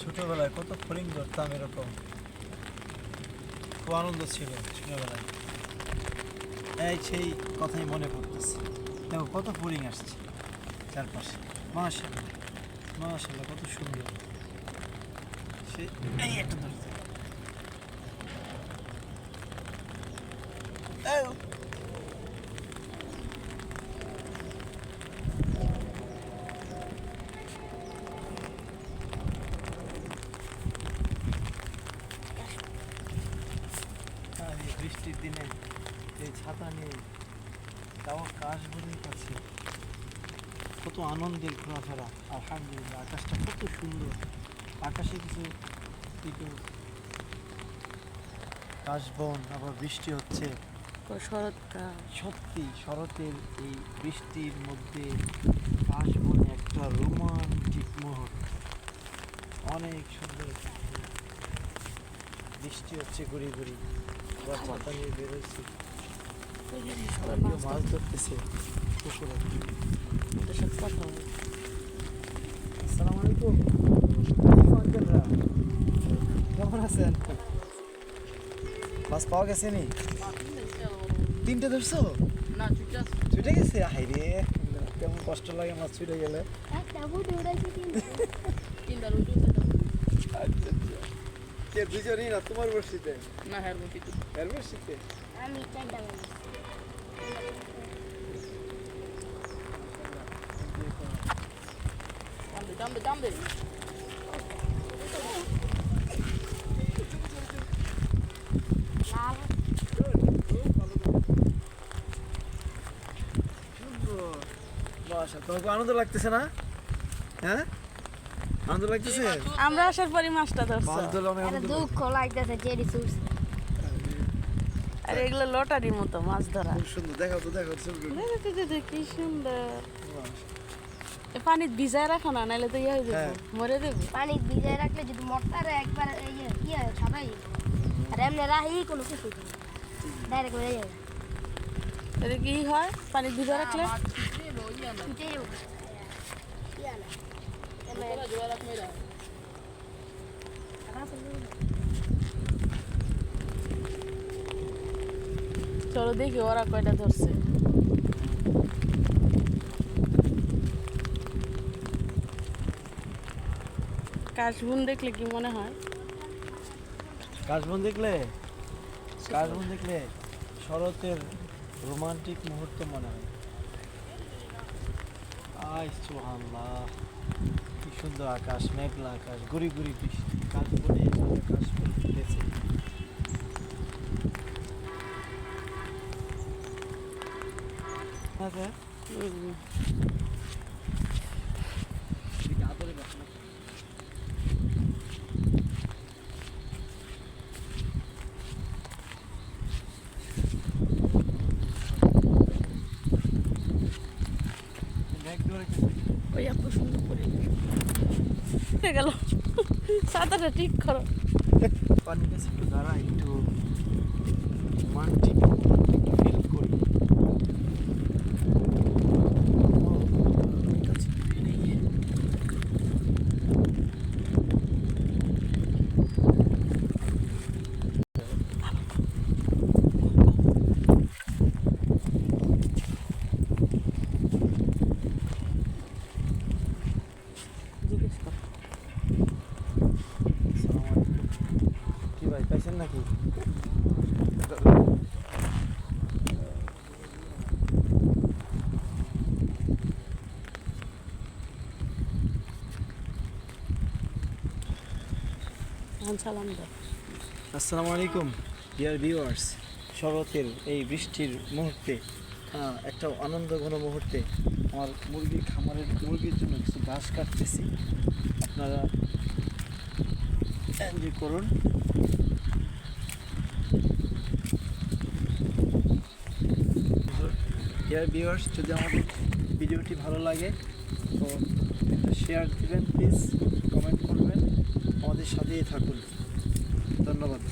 ছোটবেলায় কত ফলিং ধরতাম এরকম। খুব আনন্দ ছিল ছোটবেলায়। এই সেই কথাই মনে পড়তেছে। দেখো কত ফলিং আসছে চারপাশে। মাশাল্লাহ মাশাল্লাহ কত সুন্দর। সে এই একটা ধরতে তাও কাশবনের কাছে। কত আনন্দের ঘোরাফেরা। আলহামদুলিল্লাহ আকাশটা কত সুন্দর। আকাশে কিছু কিছু কাশবন আবার বৃষ্টি হচ্ছে। শরৎকাল সত্যি শরতের এই বৃষ্টির মধ্যে কাশবনে একটা রোমান্টিক মুহূর্ত। অনেক সুন্দর বৃষ্টি হচ্ছে গুড়ি গুড়ি আবার নিয়ে বেরোচ্ছি। কেউ মাছ ধরতেছে পুকুরে আসসালামু আলাইকুম আঙ্কেলরা কেমন আছেন মাছ পাওয়া গেছে নি তিনটে ধরছো ছুটে গেছে? হাই কেমন কষ্ট লাগে মাছ ছুটে গেলে। আচ্ছা আচ্ছা। কে দুজনই না তোমার বর্ষিতে না হ্যাঁ এর বর্ষিতে আমি দে লাল মাশা তোমাকে আনন্দ লাগতেছে না? হ্যাঁ? আনন্দ লাগতেছে? আমরা আসার পরই মাছটা ধরছো। মাছ ধরলে অনেক দুঃখ লাগতেছে জেরি সুস আর এগুলো লটারির মতো মাছ ধরা। খুব সুন্দর দেখাও তো দেখাও কি সুন্দর। পানি ভিজায় রাখো না নাহলে তো ইয়ে হয়ে হ্যাঁ। যাবে মরে দেবে পানি ভিজায় রাখলে যদি মরতারে একবার এই যে কি হয় ছাড়াই আর এমনি রাহি কোনো কিছু ডাইরেক্ট হয়ে যাবে কি হয়? পানি ভিজায় রাখলে? ইয়া না। চলো দেখি ওরা কয়টা ধরছে। কাশবুন দেখলে কি মনে হয়? কাশবন দেখলে? কাশবন দেখলে শরতের রোমান্টিক মুহূর্ত মনে হয়। আয় সুহান্লাহ কি সুন্দর আকাশ মেঘলা আকাশ গুড়ি গুড়ি বৃষ্টি কাশবনে আকাশ ফুটেছে হ্যাঁ স্যার উম, মেঘ ধরে গেছে ওই এত সুন্দর করে উঠে গেল। সাঁতারটা ঠিক করো। পানি কাছে একটু দাঁড়া, একটু মান ফিল করি ও, কাছে নেই। জিজ্ঞেস কর আসসালামু আলাইকুম। কি ভাই পাইছেন নাকি? সালাম দাও। আসসালামু আলাইকুম ডিয়ার ভিউয়ার্স শরতের এই বৃষ্টির মুহূর্তে একটা আনন্দ ঘন মুহূর্তে আমার মুরগির খামারের মুরগির জন্য কিছু ঘাস কাটতেছি। আপনারা এনজয় করুন। ডিয়ার ভিউয়ার্স যদি আমাদের ভিডিওটি ভালো লাগে, তো একটা শেয়ার দেবেন প্লিজ কমেন্ট করবেন। আমাদের সাথেই থাকুন। ধন্যবাদ।